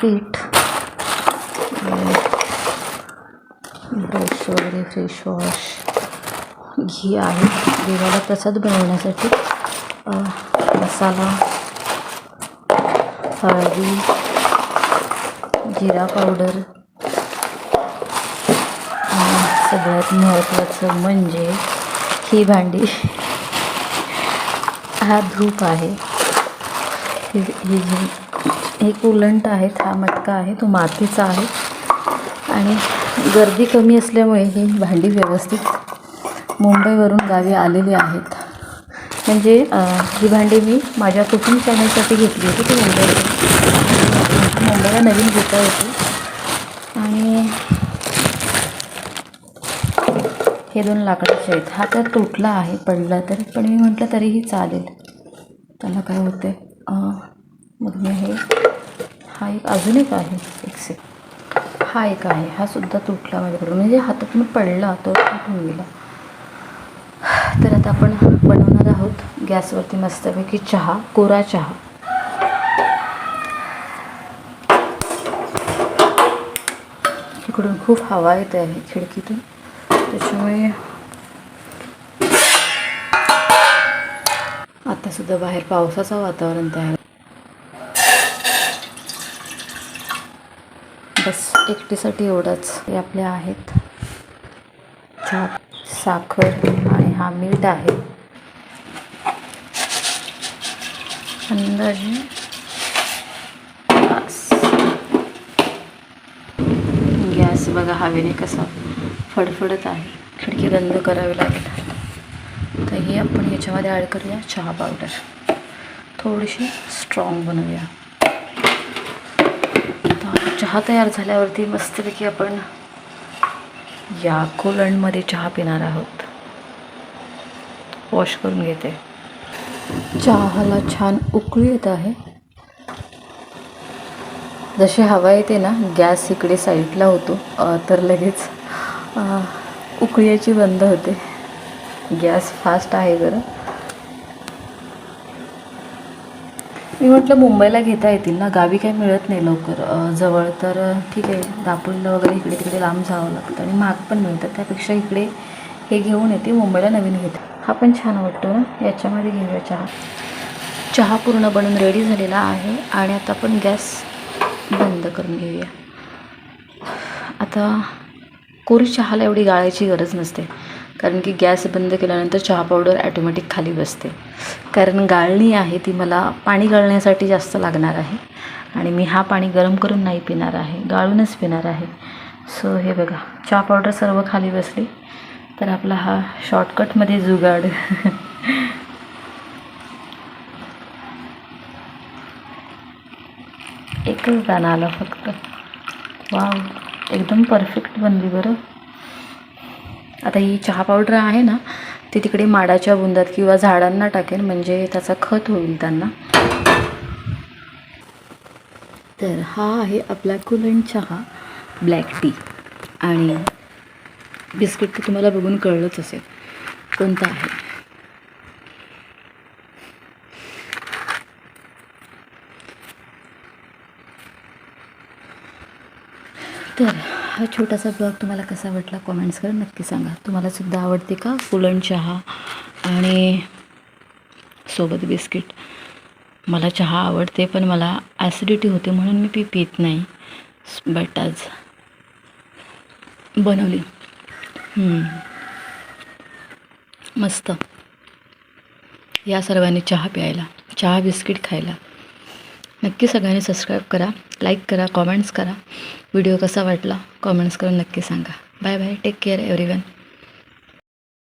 पीठ ब्रश वगैरे face wash घी आहे देवाला प्रसाद बनवण्यासाठी. मसाला हळदी जिरा पावडर सगळ्यात महत्त्वाचं म्हणजे ही भांडी. हा धूप आहे. ही ही जी हे कुलंट आहेत हा मटका आहे तो मातीचा आहे. आणि गर्दी कमी असल्यामुळे ही भांडी व्यवस्थित मुंबईवरून गावी आलेली आहेत. म्हणजे ही भांडी मी माझ्या कुकिंग चॅनलसाठी घेतली होती. ती मुंबईला मुंबईला नवीन घेता होती आणि हे दोन लाकडाचे आहेत. हा तर तुटला आहे पडला तर पण मी म्हटलं तरीही चालेल. त्याला काय होते मग मी हे हा एक अजून एक आहे एक से हा एक आहे. हा सुद्धा तुटला माझ्याकडून. म्हणजे हातातून पडला तो तुटून गेला. तर आता आपण बनवणार आहोत गॅसवरती मस्तपैकी चहा कोरा चहा. इकडून खूप हवा येते आहे खिडकीतून. त्याच्यामुळे आता सुद्धा बाहेर पावसाचं वातावरण तयार आहे. बस एकटीसाठी एवढंच. हे आपले आहेत. चहा साखर आणि हा मीठ आहे. अंदाजे गॅस बघा हवेने कसा फडफडत आहे. खिडकी बंद करावी लागेल. तर आपण याच्यामध्ये ॲड करूया चहा पावडर थोडीशी स्ट्रॉंग बनवूया. चहा तयार झाल्यावरती मस्तपैकी आपण या कोलंडमध्ये चहा पिणार आहोत. वॉश करून घेते. चहाला छान उकळी येत आहे. जशी हवा येते ना गॅस इकडे साईडला होतो तर लगेच उकळ्याची बंद होते. गॅस फास्ट आहे बरं मी म्हटलं मुंबईला घेता येतील ना? गावी काही मिळत नाही लवकर. जवळ तर ठीक आहे. दापोलीला वगैरे इकडे तिकडे लांब जावं लागतं आणि महाग पण मिळतात. त्यापेक्षा इकडे हे घेऊन येते. मुंबईला नवीन घेते. हा पण छान वाटतो ना? याच्यामध्ये घेऊया चहा. चहा पूर्ण बनून रेडी झालेला आहे आणि आता आपण गॅस बंद करून घेऊया. आता कोरी चहाला एवढी गाळायची गरज नसते. कारण की गॅस बंद केल्यानंतर चहा पावडर ॲटोमॅटिक खाली बसते. कारण गाळणी आहे ती मला पाणी गाळण्यासाठी जास्त लागणार आहे. आणि मी हा पाणी गरम करून नाही पिणार आहे. गाळूनच पिणार आहे. सो हे बघा. चहा पावडर सर्व खाली बसली. तर आपला हा शॉर्टकटमध्ये जुगाड. एकच दाणा आला फक्त. वाव एकदम परफेक्ट बनली बरं. आता ही चहा पावडर आहे ना ती तिकडे माडाच्या बुंदात किंवा झाडांना टाकेन म्हणजे त्याचा खत होईल त्यांना. तर हा आहे आपला कुलंट चहा ब्लॅक टी आणि बिस्किट तर तुम्हाला बघून कळलंच असेल कोणता आहे. तर हा छोटासा ब्लॉग तुम्हाला कसा वाटला कॉमेंट्स करून नक्की सांगा. तुम्हाला सुद्धा आवडते का फुलण चहा आणि सोबत बिस्किट? मला चहा आवडते पण मला ॲसिडिटी होते म्हणून मी पी पित नाही. बट आज बनवली. मस्त. या सर्वांनी चहा प्यायला. चहा बिस्किट खायला. नक्की सगळ्यांनी सबस्क्राईब करा लाईक करा कॉमेंट्स करा. व्हिडिओ कसा वाटला? कॉमेंट्स करून नक्की सांगा. Bye bye take care everyone